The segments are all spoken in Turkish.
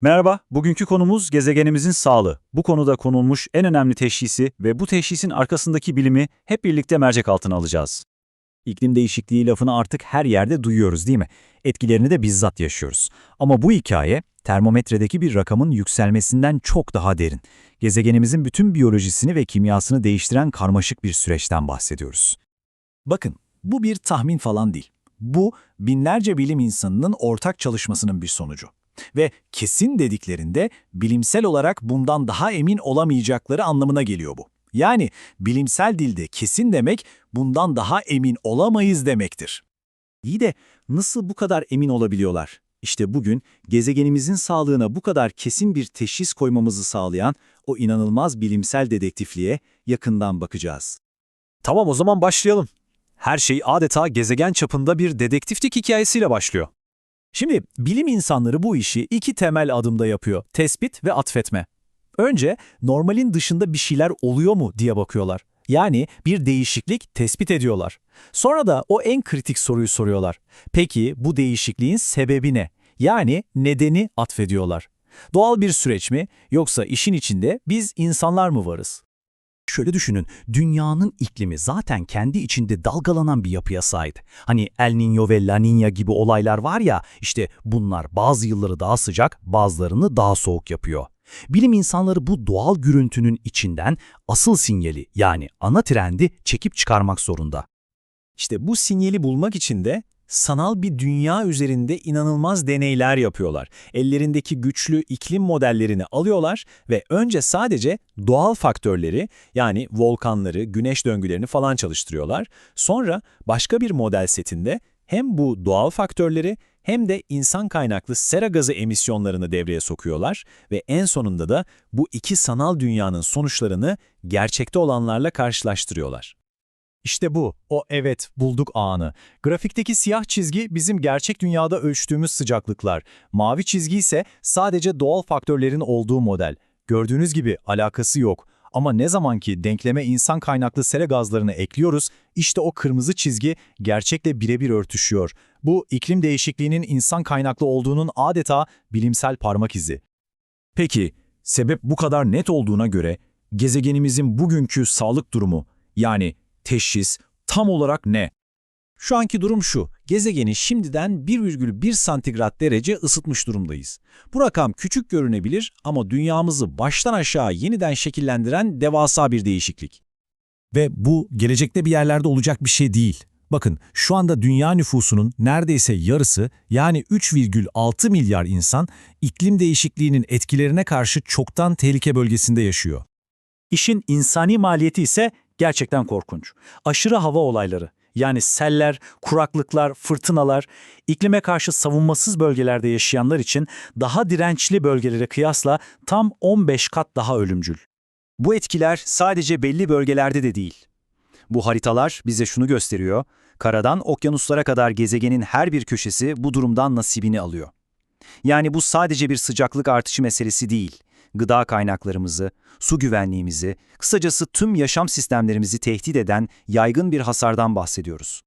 Merhaba, bugünkü konumuz gezegenimizin sağlığı. Bu konuda konulmuş en önemli teşhisi ve bu teşhisin arkasındaki bilimi hep birlikte mercek altına alacağız. İklim değişikliği lafını artık her yerde duyuyoruz değil mi? Etkilerini de bizzat yaşıyoruz. Ama bu hikaye termometredeki bir rakamın yükselmesinden çok daha derin. Gezegenimizin bütün biyolojisini ve kimyasını değiştiren karmaşık bir süreçten bahsediyoruz. Bakın, bu bir tahmin falan değil. Bu, binlerce bilim insanının ortak çalışmasının bir sonucu. Ve kesin dediklerinde bilimsel olarak bundan daha emin olamayacakları anlamına geliyor bu. Yani bilimsel dilde kesin demek bundan daha emin olamayız demektir. İyi de nasıl bu kadar emin olabiliyorlar? İşte bugün gezegenimizin sağlığına bu kadar kesin bir teşhis koymamızı sağlayan o inanılmaz bilimsel dedektifliğe yakından bakacağız. Tamam o zaman başlayalım. Her şey adeta gezegen çapında bir dedektiflik hikayesiyle başlıyor. Şimdi bilim insanları bu işi iki temel adımda yapıyor. Tespit ve atfetme. Önce normalin dışında bir şeyler oluyor mu diye bakıyorlar. Yani bir değişiklik tespit ediyorlar. Sonra da o en kritik soruyu soruyorlar. Peki bu değişikliğin sebebi ne? Yani nedeni atfediyorlar. Doğal bir süreç mi yoksa işin içinde biz insanlar mı varız? Şöyle düşünün, dünyanın iklimi zaten kendi içinde dalgalanan bir yapıya sahip. Hani El Niño ve La Niña gibi olaylar var ya, işte bunlar bazı yılları daha sıcak, bazılarını daha soğuk yapıyor. Bilim insanları bu doğal gürültünün içinden asıl sinyali yani ana trendi çekip çıkarmak zorunda. İşte bu sinyali bulmak için de sanal bir dünya üzerinde inanılmaz deneyler yapıyorlar. Ellerindeki güçlü iklim modellerini alıyorlar ve önce sadece doğal faktörleri yani volkanları, güneş döngülerini falan çalıştırıyorlar. Sonra başka bir model setinde hem bu doğal faktörleri hem de insan kaynaklı sera gazı emisyonlarını devreye sokuyorlar ve en sonunda da bu iki sanal dünyanın sonuçlarını gerçekte olanlarla karşılaştırıyorlar. İşte bu, o evet bulduk anı. Grafikteki siyah çizgi bizim gerçek dünyada ölçtüğümüz sıcaklıklar. Mavi çizgi ise sadece doğal faktörlerin olduğu model. Gördüğünüz gibi alakası yok. Ama ne zaman ki denkleme insan kaynaklı sera gazlarını ekliyoruz, işte o kırmızı çizgi gerçekle birebir örtüşüyor. Bu iklim değişikliğinin insan kaynaklı olduğunun adeta bilimsel parmak izi. Peki, sebep bu kadar net olduğuna göre gezegenimizin bugünkü sağlık durumu yani teşhis tam olarak ne? Şu anki durum şu, gezegeni şimdiden 1,1 santigrat derece ısıtmış durumdayız. Bu rakam küçük görünebilir ama dünyamızı baştan aşağı yeniden şekillendiren devasa bir değişiklik. Ve bu gelecekte bir yerlerde olacak bir şey değil. Bakın şu anda dünya nüfusunun neredeyse yarısı yani 3,6 milyar insan iklim değişikliğinin etkilerine karşı çoktan tehlike bölgesinde yaşıyor. İşin insani maliyeti ise gerçekten korkunç. Aşırı hava olayları, yani seller, kuraklıklar, fırtınalar, iklime karşı savunmasız bölgelerde yaşayanlar için daha dirençli bölgelere kıyasla tam 15 kat daha ölümcül. Bu etkiler sadece belli bölgelerde de değil. Bu haritalar bize şunu gösteriyor, karadan okyanuslara kadar gezegenin her bir köşesi bu durumdan nasibini alıyor. Yani bu sadece bir sıcaklık artışı meselesi değil, gıda kaynaklarımızı, su güvenliğimizi, kısacası tüm yaşam sistemlerimizi tehdit eden yaygın bir hasardan bahsediyoruz.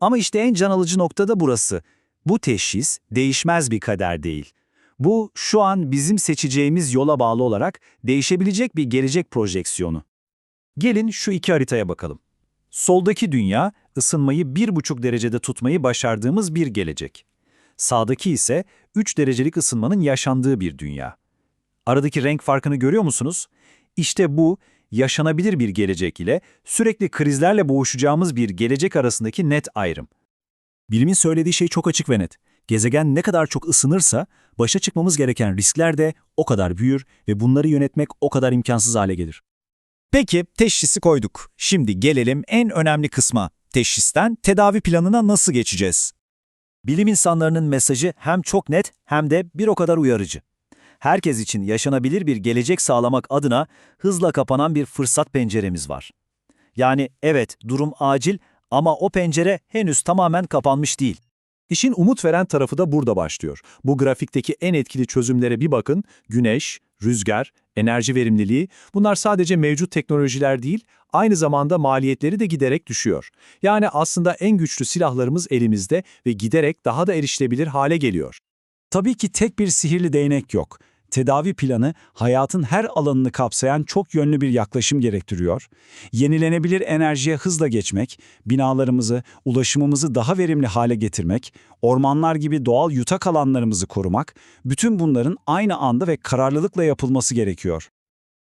Ama işte en can alıcı nokta da burası. Bu teşhis değişmez bir kader değil. Bu şu an bizim seçeceğimiz yola bağlı olarak değişebilecek bir gelecek projeksiyonu. Gelin şu iki haritaya bakalım. Soldaki dünya, ısınmayı 1,5 derecede tutmayı başardığımız bir gelecek. Sağdaki ise 3 derecelik ısınmanın yaşandığı bir dünya. Aradaki renk farkını görüyor musunuz? İşte bu, yaşanabilir bir gelecek ile sürekli krizlerle boğuşacağımız bir gelecek arasındaki net ayrım. Bilimin söylediği şey çok açık ve net. Gezegen ne kadar çok ısınırsa, başa çıkmamız gereken riskler de o kadar büyür ve bunları yönetmek o kadar imkansız hale gelir. Peki, teşhisi koyduk. Şimdi gelelim en önemli kısma. Teşhisten tedavi planına nasıl geçeceğiz? Bilim insanlarının mesajı hem çok net hem de bir o kadar uyarıcı. Herkes için yaşanabilir bir gelecek sağlamak adına hızla kapanan bir fırsat penceremiz var. Yani evet durum acil ama o pencere henüz tamamen kapanmış değil. İşin umut veren tarafı da burada başlıyor. Bu grafikteki en etkili çözümlere bir bakın. Güneş, rüzgar, enerji verimliliği bunlar sadece mevcut teknolojiler değil, aynı zamanda maliyetleri de giderek düşüyor. Yani aslında en güçlü silahlarımız elimizde ve giderek daha da erişilebilir hale geliyor. Tabii ki tek bir sihirli değnek yok. Tedavi planı hayatın her alanını kapsayan çok yönlü bir yaklaşım gerektiriyor. Yenilenebilir enerjiye hızla geçmek, binalarımızı, ulaşımımızı daha verimli hale getirmek, ormanlar gibi doğal yutak alanlarımızı korumak, bütün bunların aynı anda ve kararlılıkla yapılması gerekiyor.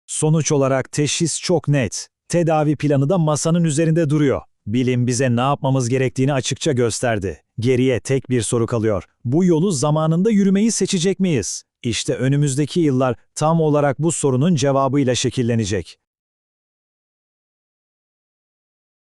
Sonuç olarak teşhis çok net. Tedavi planı da masanın üzerinde duruyor. Bilim bize ne yapmamız gerektiğini açıkça gösterdi. Geriye tek bir soru kalıyor. Bu yolu zamanında yürümeyi seçecek miyiz? İşte önümüzdeki yıllar tam olarak bu sorunun cevabıyla şekillenecek.